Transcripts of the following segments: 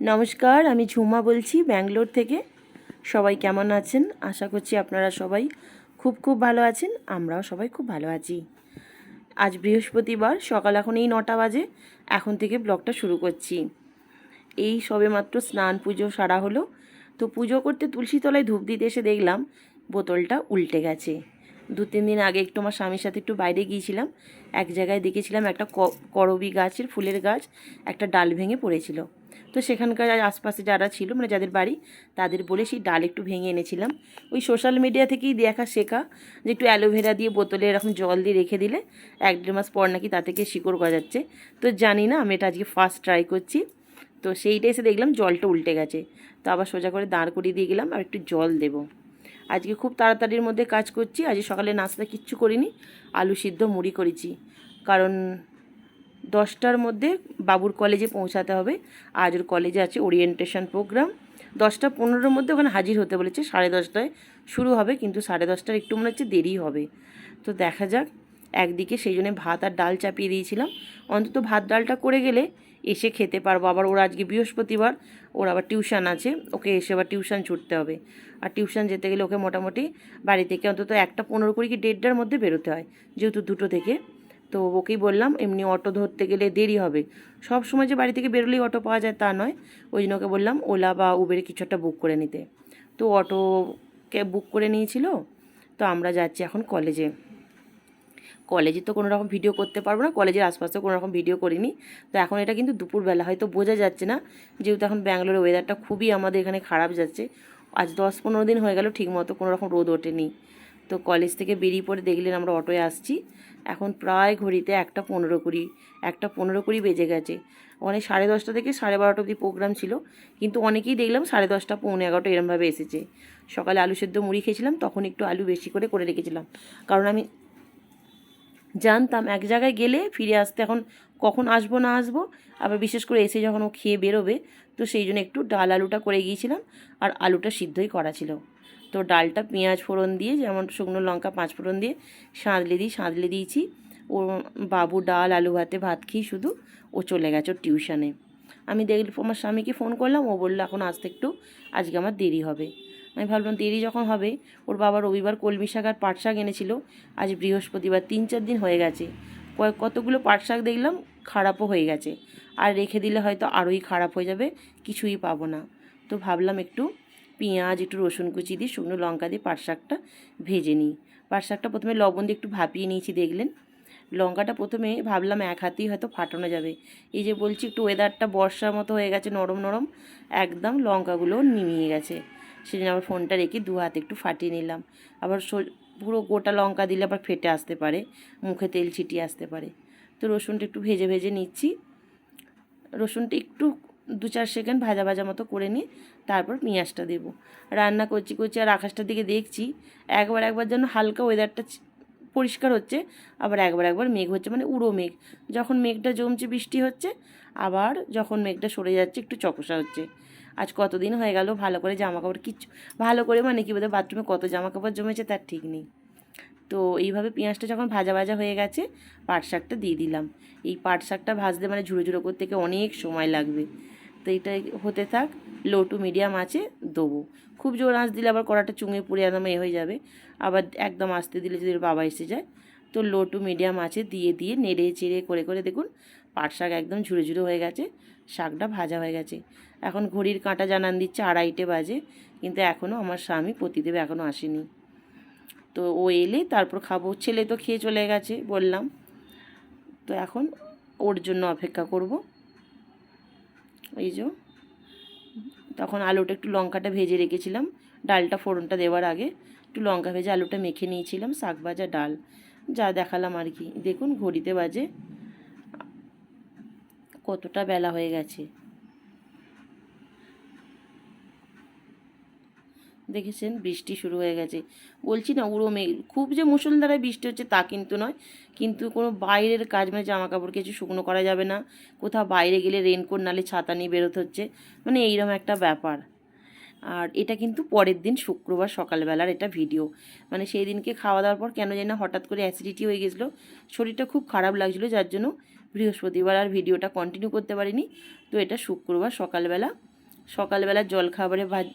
নমস্কার, আমি ঝুমা বলছি ব্যাঙ্গালোর থেকে। সবাই কেমন আছেন? আশা করছি আপনারা সবাই খুব খুব ভালো আছেন, আমরাও সবাই খুব ভালো আছি। আজ বৃহস্পতিবার, সকাল এখন এই নটা বাজে, এখন থেকে ব্লগটা শুরু করছি। এই সবে মাত্র স্নান পুজো সারা হলো, তো পুজো করতে তুলসী তলায় ধূপ দিতে এসে দেখলাম বোতলটা উল্টে গেছে। দু তিন দিন আগে একটু আমার স্বামীর সাথে একটু বাইরে গিয়েছিলাম, এক জায়গায় দেখেছিলাম একটা করবি গাছের, ফুলের গাছ, একটা ডাল ভেঙে পড়েছিল। তো সেখানকার আশপাশে যারা ছিল মানে যাদের বাড়ি, তাদের বলে সেই ডাল একটু ভেঙে এনেছিলাম। ওই সোশ্যাল মিডিয়া থেকেই দেখা শেখা যে একটু অ্যালোভেরা দিয়ে বোতলে এরকম জল দিয়ে রেখে দিলে এক দেড় মাস পর নাকি তা থেকে শিকড় গজাচ্ছে। তো জানি না, আমি এটা আজকে ফার্স্ট ট্রাই করছি। তো সেইটা এসে দেখলাম জলটা উল্টে গেছে। তো আবার সোজা করে দাঁড় করিয়ে দিয়ে গেলাম আর একটু জল দেবো। আজকে খুব তাড়াতাড়ির মধ্যে কাজ করছি আজকে সকালে নাস্তা কিচ্ছু করিনি, আলু সিদ্ধ মুড়ি করেছি। কারণ দশটার মধ্যে বাবুর কলেজে পৌঁছাতে হবে। আজ ওর কলেজে আছে ওরিয়েন্টেশন প্রোগ্রাম দশটা পনেরোর মধ্যে ওখানে হাজির হতে বলেছে, সাড়ে দশটায় শুরু হবে, কিন্তু সাড়ে দশটার একটু মনে হচ্ছে দেরি হবে। তো দেখা যাক, একদিকে সেই জন্য ভাত আর ডাল চাপিয়ে দিয়েছিলাম। অন্তত ভাত ডালটা করে গেলে এসে খেতে পারব। আবার ওর আজকে বৃহস্পতিবার, ওর আবার টিউশন আছে, ওকে এসে আবার টিউশন ছুটতে হবে। আর টিউশন যেতে গেলে ওকে মোটামুটি বাড়ি থেকে অন্তত একটা পনেরো কুড়ি কি দেড়টার মধ্যে বেরোতে হয়, যেহেতু দুটো থেকে। তো ওকেই বললাম, এমনি অটো ধরতে গেলে দেরি হবে। সব সময় যে বাড়ি থেকে বেরোলেই অটো পাওয়া যায় তা নয়। ওই জন্য ওকে বললাম, ওলা বা উবের কিছু একটা বুক করে নিতে। তো অটো অটোকে বুক করে নিয়েছিল। তো আমরা যাচ্ছি এখন কলেজে কলেজে তো কোনো রকম ভিডিও করতে পারব না। কলেজের আশপাশে কোনো রকম ভিডিও করিনি। তো এখন এটা কিন্তু দুপুরবেলা, হয়তো বোঝা যাচ্ছে না। যেহেতু এখন ব্যাঙ্গালোরের ওয়েদারটা খুবই আমাদের এখানে খারাপ যাচ্ছে। আজ দশ পনেরো দিন হয়ে গেল, ঠিকমতো কোনো রকম রোদ ওঠেনি। তো কলেজ থেকে বেরিয়ে পড়ে দেখলেন আমরা অটোয় আসছি। এখন প্রায় ঘড়িতে একটা পনেরো কুড়ি, একটা পনেরো কুড়ি বেজে গেছে। অনেক সাড়ে দশটা থেকে সাড়ে বারোটা অবধি প্রোগ্রাম ছিল। কিন্তু অনেকেই দেখলাম সাড়ে দশটা, পৌনে এগারোটা এরমভাবে এসেছে। সকালে আলু সেদ্ধ মুড়ি খেয়েছিলাম, তখন একটু আলু বেশি করে করে রেখেছিলাম। কারণ আমি জানতাম এক জায়গায় গেলে ফিরে আসতে এখন কখন আসব, না আসব, আবার বিশেষ করে এসে যখন ও খেয়ে বেরোবে, তো সেই জন্য একটু ডাল আলুটা করে গিয়েছিলাম, আর আলুটা সিদ্ধই করা ছিল। তো ডালটা পেঁয়াজ ফোড়ন দিয়ে, যেমন শুকনো লঙ্কা পাঁচ ফোড়ন দিয়ে সাঁতলে দিই, সাঁতলে দিয়েছি। ও বাবু ডাল, আলু ভাতে ভাত খেয়ে শুধু ও চলে গেছে টিউশনে। আমি দেখল আমার স্বামীকে ফোন করলাম, ও বলল, এখন আসতে একটু, আজকে আমার দেরি হবে। আমি ভাবলাম, দেরি যখন হবে, ওর বাবা রবিবার কলমি শাক আর পাট শাক এনেছিল, আজ বৃহস্পতিবার, তিন চার দিন হয়ে গেছে। কয়েক কতগুলো পাট শাক দেখলাম, খারাপও হয়ে গেছে। আর রেখে দিলে হয়তো আরোই খারাপ হয়ে যাবে, কিছুই পাবো না। তো ভাবলাম একটু পেঁয়াজ, একটু রসুন কুচি দিয়ে শুকনো লঙ্কা দিয়ে পাট শাকটা ভেজে নিই। পাট শাকটা প্রথমে লবণ দিয়ে একটু ভাপিয়ে নিয়েছি, দেখলেন? লঙ্কাটা প্রথমে ভাবলাম এক হাতেই হয়তো ফাটানো যাবে। এই যে বলছি, একটু ওয়েদারটা বর্ষার মতো হয়ে গেছে, নরম নরম, একদম লঙ্কাগুলো নিমিয়ে গেছে। সেজন্য আবার ফোনটা রেখে দু হাতে একটু ফাটিয়ে নিলাম। আবার পুরো গোটা লঙ্কা দিলে আবার ফেটে আসতে পারে, মুখে তেল ছিটিয়ে আসতে পারে। তো রসুনটা একটু ভেজে ভেজে নিচ্ছি। রসুনটা একটু দু চার সেকেন্ড ভাজা ভাজা মতো করে নিয়ে তারপর পেঁয়াজটা দেবো। রান্না করছি করছি আর আকাশটার দিকে দেখছি, একবার একবার যেন হালকা ওয়েদারটা পরিষ্কার হচ্ছে, আবার একবার একবার মেঘ হচ্ছে মানে উড়ো মেঘ। যখন মেঘটা জমছে, বৃষ্টি হচ্ছে, আবার যখন মেঘটা সরে যাচ্ছে, একটু চকসা হচ্ছে। আজ কতদিন হয়ে গেল ভালো করে জামা কাপড় কিচ্ছু, ভালো করে মানে কি বোধহয় বাথরুমে কত জামা কাপড় জমেছে তার ঠিক নেই। তো এইভাবে পেঁয়াজটা যখন ভাজা ভাজা হয়ে গেছে পাট শাকটা দিয়ে দিলাম। এই পাট শাকটা ভাজতে মানে ঝুড়ো ঝুড়ো করতে অনেক সময় লাগবে। তো এটা হতে থাক। লো টু মিডিয়াম আছে, দেবো। খুব জোর আঁচ দিলে আবার কড়াটা চুঙে পুড়ে একদম এ হয়ে যাবে। আবার একদম আস্তে দিলে যদি বাবা এসে যায়, তো লো টু মিডিয়াম আছে, দিয়ে দিয়ে নেড়ে চেড়ে করে করে দেখুন পাট শাক একদম ঝুড়ো, ঝুড়ে হয়ে গেছে, শাকটা ভাজা হয়ে গেছে। এখন ঘড়ির কাঁটা জানান দিচ্ছে, আড়াইটে বাজে, কিন্তু এখনও আমার স্বামী পতিদেব এখনও আসেনি। তো ও এলে তারপর খাব, ছেলে তো খেয়ে চলে গেছে বললাম। তো এখন ওর জন্য অপেক্ষা করব। এই যে। তখন আলুটা একটু লঙ্কাটা ভেজে রেখেছিলাম। ডালটা ফোড়নটা দেওয়ার আগে একটু লঙ্কা ভেজে আলুটা মেখে নিয়েছিলাম, শাক ভাজা, ডাল। যা দেখালাম আর কি। দেখুন, ঘড়িতে বাজে কতটা বেলা হয়ে গেছে। দেখেছেন, বৃষ্টি শুরু হয়ে গেছে। বলছি না, উড়ো মেঘ। খুব যে মুষলধারায় বৃষ্টি হচ্ছে তা কিন্তু নয়। কিন্তু কোনো বাইরের কাজ মানে জামা কাপড় কিছু শুকনো করা যাবে না। কোথাও বাইরে গেলে রেনকোট, নালে ছাতা নিয়ে বেরোতে হচ্ছে। মানে এইরকম একটা ব্যাপার। আর এটা কিন্তু পরের দিন শুক্রবার সকালবেলার এটা ভিডিও। মানে সেই দিনকে খাওয়া দাওয়ার পর কেন জানি না হঠাৎ করে অ্যাসিডিটি হয়ে গেছিল। শরীরটা খুব খারাপ লাগছিল, যার জন্য বৃহস্পতিবার আর ভিডিওটা কন্টিনিউ করতে পারিনি। তো এটা শুক্রবার সকালবেলা। সকালবেলা জলখাবারে ভাজ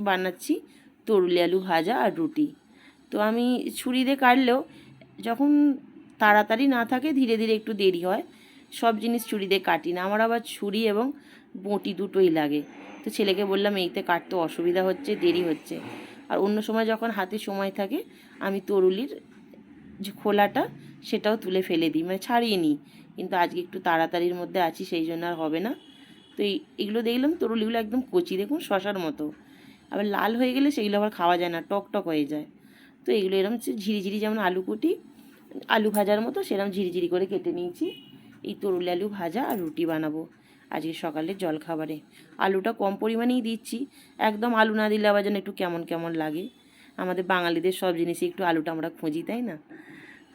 বানাচ্ছি তরুলি আলু ভাজা আর রুটি। তো আমি ছুরি দিয়ে কাটলেও যখন তাড়াতাড়ি না থাকে ধীরে ধীরে একটু দেরি হয়, সব জিনিস ছুরি দিয়ে কাটি না। আমার আবার ছুরি এবং বঁটি দুটোই লাগে। তো ছেলেকে বললাম, এইতে কাটতে অসুবিধা হচ্ছে, দেরি হচ্ছে। আর অন্য সময় যখন হাতে সময় থাকে, আমি তরুলির যে খোলাটা, সেটাও তুলে ফেলে দিই। মানে ছাড়িয়ে নিই। কিন্তু আজকে একটু তাড়াতাড়ির মধ্যে আছি, সেই জন্য আর হবে না। তো এই, এগুলো দেখলাম তরুলিগুলো একদম কচি, দেখুন শশার মতো। আবার লাল হয়ে গেলে সেগুলো আবার খাওয়া যায় না, টক টক হয়ে যায়। তো এগুলো হচ্ছে ঝিরিঝিরি যেমন আলু কুটি, আলু ভাজার মতো সেরকম ঝিরিঝিরি করে কেটে নিয়েছি। এই তরুলি আলু ভাজা আর রুটি বানাবো আজকে সকালে জল খাবারে আলুটা কম পরিমাণেই দিচ্ছি, একদম আলু না দিলে আবার যেন একটু কেমন কেমন লাগে। আমাদের বাঙালিদের সব জিনিসে একটু আলুটা আমরা খুঁজি, তাই না?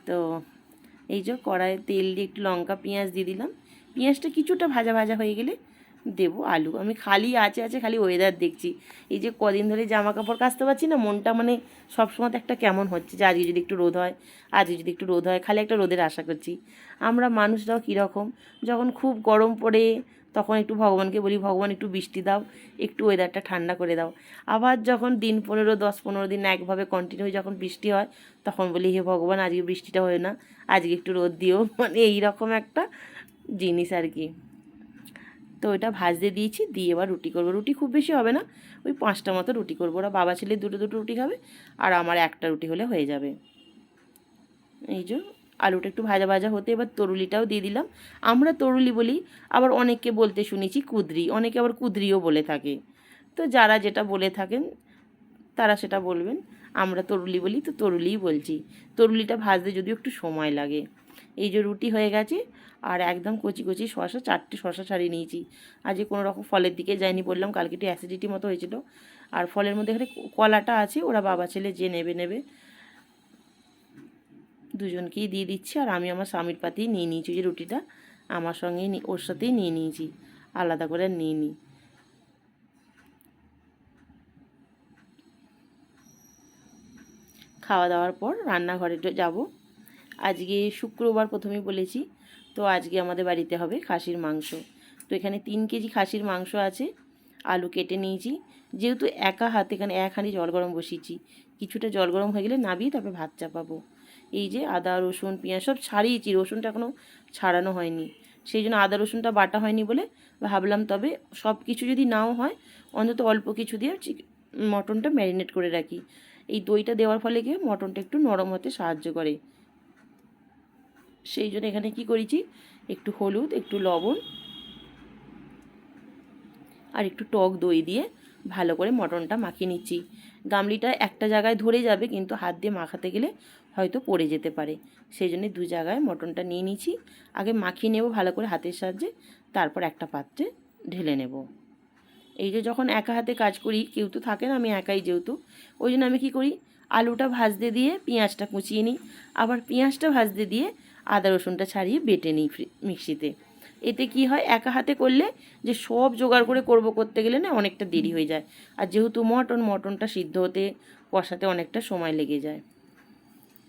তো এই যে কড়াইয়ে তেল দিয়ে একটু লঙ্কা, পেঁয়াজ দিয়ে দিলাম। পেঁয়াজটা কিছুটা ভাজা ভাজা হয়ে গেলে দেবো আলু। আমি খালি আছে আছে খালি ওয়েদার দেখছি। এই যে কদিন ধরে জামা কাপড় কাচতে পারছি না, মনটা মানে সবসময় তো একটা কেমন হচ্ছে যে আজকে যদি একটু রোদ হয়, আজকে যদি একটু রোদ হয়, খালি একটা রোদের আশা করছি। আমরা মানুষরাও কীরকম, যখন খুব গরম পড়ে, তখন একটু ভগবানকে বলি, ভগবান, একটু বৃষ্টি দাও, একটু ওয়েদারটা ঠান্ডা করে দাও। আবার যখন দিন পনেরো, দশ পনেরো দিন একভাবে কন্টিনিউ যখন বৃষ্টি হয়, তখন বলি, হে ভগবান, আজকে বৃষ্টিটা হয় না, আজকে একটু রোদ দিও। মানে এইরকম একটা জিনিস আর কি। তো ওইটা ভাজতে দিয়েছি, দিয়ে এবার রুটি করব। রুটি খুব বেশি হবে না, ওই পাঁচটা মতো রুটি করব। ওরা বাবা ছেলে দুটো দুটো রুটি খাবে আর আমার একটা রুটি হলে হয়ে যাবে। এই যে আলুটা একটু ভাজা ভাজা হতে এবার তরুলিটাও দিয়ে দিলাম। আমরা তরুলি বলি, আবার অনেককে বলতে শুনেছি কুদরি, অনেকে আবার কুদরিও বলে থাকে। তো যারা যেটা বলে থাকেন, তারা সেটা বলবেন। আমরা তরুলি বলি, তো তরুলিই বলছি। তরুলিটা ভাজতে যদিও একটু সময় লাগে। এই যে রুটি হয়ে গেছে আর একদম কচি কচি শশা চারটে শশা ছাড়িয়ে নিয়েছি। আজকে কোনো রকম ফলের দিকে যায়নি বললাম, কালকে একটু অ্যাসিডিটি মতো হয়েছিল। আর ফলের মধ্যে এখানে কলাটা আছে, ওরা বাবা ছেলে যে নেবে নেবে। দুজনকেই দিয়ে দিচ্ছি আর আমি আমার স্বামীর পাতেই নিয়ে নিয়েছি যে রুটিটা। আমার সঙ্গেই ওর সাথেই নিয়ে নিয়েছি, আলাদা করে নিয়ে নিই খাওয়া দাওয়ার পর রান্নাঘরে যাব। আজকে শুক্রবার প্রথমেই বলেছি, তো আজকে আমাদের বাড়িতে হবে খাসির মাংস। তো এখানে তিন কেজি খাসির মাংস আছে, আলু কেটে নিয়েছি। যেহেতু একা হাতে এখানে এক হাঁড়ি জল গরম বসিয়েছি, কিছুটা জল গরম হয়ে গেলে নাবিয়ে তারপরে ভাত চাপাবো। এই যে আদা, রসুন, পেঁয়াজ সব ছাড়িয়েছি, রসুনটা এখনও ছাড়ানো হয়নি। সেই জন্য আদা, রসুনটা বাটা হয়নি বলে ভাবলাম তবে সব কিছু যদি নাও হয়, অন্তত অল্প কিছু দিয়ে মটনটা ম্যারিনেট করে রাখি। এই দইটা দেওয়ার ফলে গিয়ে মটনটা একটু নরম হতে সাহায্য করে। সেই জন্য এখানে কি করেছি? একটু হলুদ, একটু লবণ আর একটু টক দই দিয়ে ভালো করে মটনটা মাখিয়ে নিচ্ছি। গামলিটা একটা জায়গায় ধরে যাবে, কিন্তু হাত দিয়ে মাখাতে গেলে হয়তো পড়ে যেতে পারে। সেই জন্য দু জায়গায় মটনটা নিয়ে নিচ্ছি। আগে মাখিয়ে নেব ভালো করে হাতের সাহায্যে, তারপর একটা পাত্রে ঢেলে নেব। এই যে যখন একা হাতে কাজ করি, কেউ তো থাকে না, আমি একাই যেহেতু, ওই জন্য আমি কী করি? আলুটা ভাজতে দিয়ে পেঁয়াজটা কুচিয়ে নিই। আবার পেঁয়াজটা ভাজতে দিয়ে আদা রসুনটা ছাড়িয়ে বেটে নিই মিক্সিতে। এতে কি হয়, একা হাতে করলে যে সব জোগাড় করে করব করতে গেলে না অনেকটা দেরি হয়ে যায়। আর যেহেতু মটন, মটনটা সিদ্ধ হতে, কষাতে অনেকটা সময় লেগে যায়।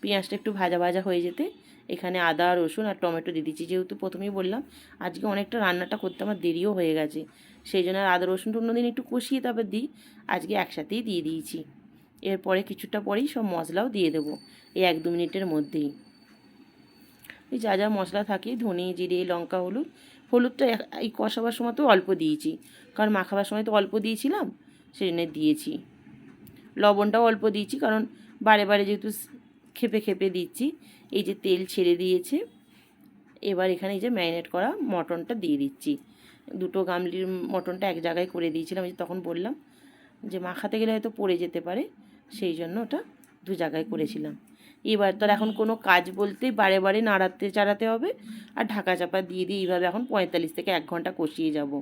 পেঁয়াজটা একটু ভাজা ভাজা হয়ে যেতে এখানে আদা, রসুন আর টমেটো দিয়ে দিচ্ছি। যেহেতু প্রথমেই বললাম, আজকে অনেকটা রান্নাটা করতে আমার দেরিও হয়ে গেছে। সেই জন্য আর আদা রসুনটা অন্যদিন একটু কষিয়ে তারপর দিই। আজকে একসাথেই দিয়ে দিয়েছি। এরপরে কিছুটা পরেই সব মশলাও দিয়ে দেবো। এই এক দু মিনিটের মধ্যেই। এই যা যা মশলা থাকে, ধনে, জিরে, লঙ্কা, হলুদ, হলুদটা এই কষাবার সময় তো অল্প দিয়েছি। কারণ মাখাবার সময় তো অল্প দিয়েছিলাম সেই জন্য দিয়েছি। লবণটাও অল্প দিয়েছি, কারণ বারে বারে যেহেতু খেপে খেপে দিচ্ছি, এই যে তেল ছেড়ে দিয়েছে, এবার এখানে এই যে ম্যারিনেট করা মটনটা দিয়ে দিচ্ছি। দুটো গামলির মটনটা এক জায়গায় করে দিয়েছিলাম যে তখন বললাম যে মাখাতে গেলে হয়তো পড়ে যেতে পারে, সেই জন্য ওটা দু জায়গায় করেছিলাম। এবার তো এখন কোনো কাজ বলতে বারে বারে নাড়াতে চাড়াতে হবে আর ঢাকা চাপা দিয়ে দিয়ে এইভাবে এখন পঁয়তাল্লিশ থেকে এক ঘণ্টা কষিয়ে যাব।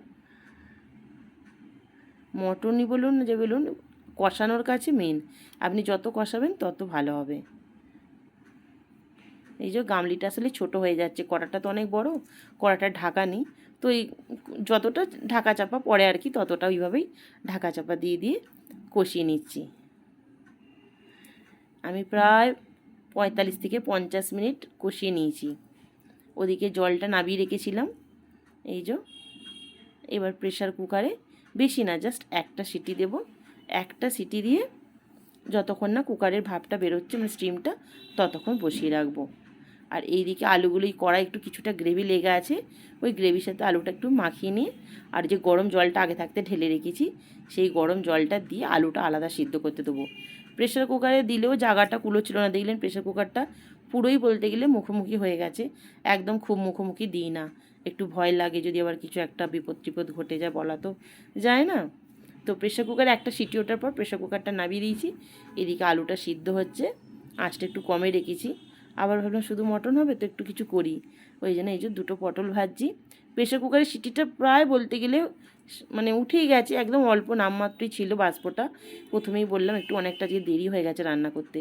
মটনই বলুন, যে বলুন, কষানোর কাছে মেন আপনি যত কষাবেন তত ভালো হবে। এই যে গামলিটা আসলে ছোট হয়ে যাচ্ছে, কড়াটা তো অনেক বড়, কড়াটা ঢাকা নেই। তো এই যতটা ঢাকা চাপা পড়ে আর কি, ততটা ওইভাবেই ঢাকা চাপা দিয়ে দিয়ে কষিয়ে নিচ্ছি। আমি প্রায় পঁয়তাল্লিশ থেকে পঞ্চাশ মিনিট কষিয়ে নিয়েছি। ওদিকে জলটা নাবিয়ে রেখেছিলাম। এই যে, এবার প্রেশার কুকারে বেশি না জাস্ট একটা সিটি দেব। একটা সিটি দিয়ে যতক্ষণ না কুকারের ভাপটা বেরোচ্ছে মানে স্টিমটা ততক্ষণ বসিয়ে রাখব। আর এইদিকে আলুগুলোই কড়াই একটু কিছুটা গ্রেভি লেগে আছে, ওই গ্রেভির সাথে আলুটা একটু মাখিয়ে নিয়ে, আর যে গরম জলটা আগে থাকতে ঢেলে রেখেছি, সেই গরম জলটা দিয়ে আলুটা আলাদা সিদ্ধ করতে দেবো। প্রেশার কুকারে দিলেও জায়গাটা কুলোচ্ছিল না। দেখলেন প্রেশার কুকারটা পুরোই বলতে গেলে মুখোমুখি হয়ে গেছে। একদম খুব মুখোমুখি দিই না। একটু ভয় লাগে যদি আবার কিছু একটা বিপদ টিপদ ঘটে যায় বলা তো যায় না। তো প্রেশার কুকারে একটা সিটি ওঠার পর প্রেশার কুকারটা নামিয়ে দিয়েছি। এদিকে আলুটা সিদ্ধ হচ্ছে। আঁচটা একটু কমে রেখেছি। আবার ভাবলাম শুধু মটন হবে তো একটু কিছু করি। ওই জন্য এই যে দুটো পটল ভাজছি। প্রেশার কুকারের সিটিটা প্রায় বলতে গেলে মানে উঠেই গেছে, একদম অল্প নামমাত্রই ছিল বাষ্পটা। প্রথমেই বললাম একটু অনেকটা যে দেরি হয়ে গেছে রান্না করতে,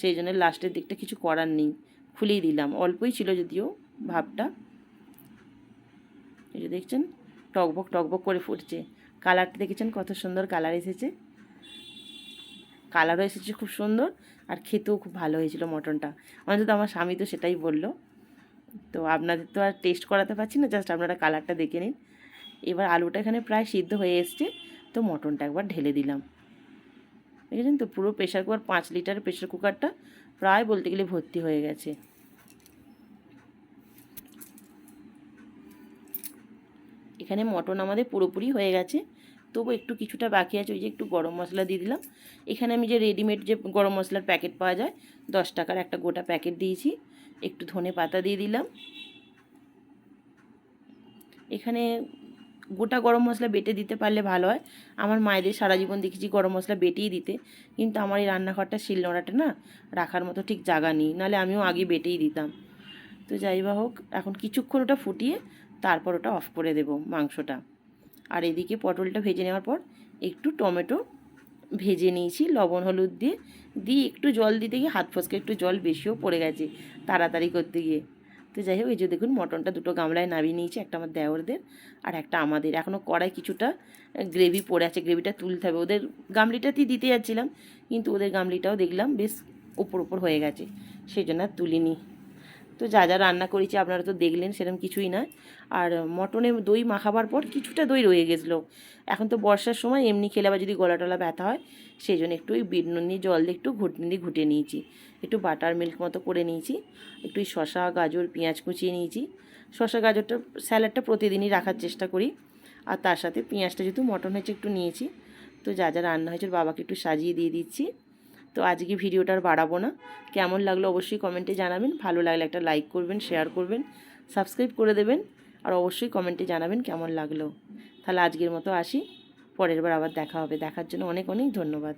সেই জন্য লাস্টের দিকটা কিছু করার নেই, খুলেই দিলাম। অল্পই ছিল যদিও ভাবটা। এই যে দেখছেন, টকবক টকবক করে ফুটছে। কালারটা দেখেছেন কত সুন্দর কালার এসেছে? কালারও এসেছে খুব সুন্দর আর খেতেও খুব ভালো হয়েছিল মটনটা। অন্তত আমার স্বামী তো সেটাই বলল। তো আপনাদের তো আর টেস্ট করাতে পারছি না জাস্ট আপনারা কালারটা দেখে নিন। এবার আলুটা এখানে প্রায় সিদ্ধ হয়ে এসছে, তো মটনটা একবার ঢেলে দিলাম। দেখেছেন তো, পুরো প্রেশার কুকার পাঁচ লিটার প্রেশার কুকারটা প্রায় বলতে গেলে ভর্তি হয়ে গেছে। এখানে মটন আমাদের পুরোপুরি হয়ে গেছে। তবু একটু কিছুটা বাকি আছে, ওই যে একটু গরম মশলা দিয়ে দিলাম। এখানে আমি যে রেডিমেড যে গরম মশলার প্যাকেট পাওয়া যায়, দশ টাকার একটা গোটা প্যাকেট দিয়েছি। একটু ধনে পাতা দিয়ে দিলাম। এখানে গোটা গরম মশলা বেটে দিতে পারলে ভালো হয়। আমার মায়েদের সারা জীবন দেখেছি গরম মশলা বেটেই দিতে। কিন্তু আমার এই রান্নাঘরটা শিলনোড়াটা না, রাখার মতো ঠিক জায়গা নেই। নাহলে আমিও আগে বেটেই দিতাম। তো যাই হোক, এখন কিছুক্ষণ ওটা ফুটিয়ে তারপর ওটা অফ করে দেব মাংসটা। আর এদিকে পটলটা ভেজে নেওয়ার পর একটু টমেটো ভেজে নিয়েছি, লবণ, হলুদ দিয়ে। দিয়ে একটু জল দিতে গিয়ে হাত ফসকে একটু জল বেশিও পড়ে গেছে তাড়াতাড়ি করতে গিয়ে। তো যাই হোক, এই যে দেখুন মটনটা দুটো গামলায় নামিয়ে নিয়েছি, একটা আমার দেওরদের আর একটা আমাদের। এখনও কড়াই কিছুটা গ্রেভি পড়ে আছে, গ্রেভিটা তুলতে হবে। ওদের গামলিটাতেই দিতে যাচ্ছিলাম, কিন্তু ওদের গামলিটাও দেখলাম বেশ ওপর ওপর হয়ে গেছে, সেই জন্য আর তুলিনি। তো যা যা রান্না করেছি আপনারা তো দেখলেন সেরকম কিছুই না। আর মটনে দই মাখাবার পর কিছুটা দই রয়ে গেছিল। এখন তো বর্ষার সময় এমনি খেলে আবার যদি গলা টলা ব্যথা হয়, সেই জন্য একটু ওই বিট নুন জল দিয়ে একটু ঘুটনি দিয়ে ঘুটে নিয়েছি। একটু বাটার মিল্ক মতো করে নিয়েছি, একটু শশা গাজর, পেঁয়াজ কুচিয়ে নিয়েছি। শশা গাজরটা স্যালাডটা প্রতিদিনই রাখার চেষ্টা করি। আর তার সাথে পেঁয়াজটা যেহেতু মটন হয়েছে একটু নিয়েছি, তো যা যা রান্না হয়েছে বাবাকে একটু সাজিয়ে দিয়ে দিচ্ছি। তো আজকে ভিডিওটা আর বাড়াবো না। কেমন লাগল অবশ্যই কমেন্টে জানাবেন। ভালো লাগলে একটা লাইক করবেন শেয়ার করবেন সাবস্ক্রাইব করে দেবেন, আর অবশ্যই কমেন্টে জানাবেন কেমন লাগল। তাহলে আজকের মতো আসি। পরের বার আবার দেখা হবে। দেখার জন্য অনেক অনেক ধন্যবাদ।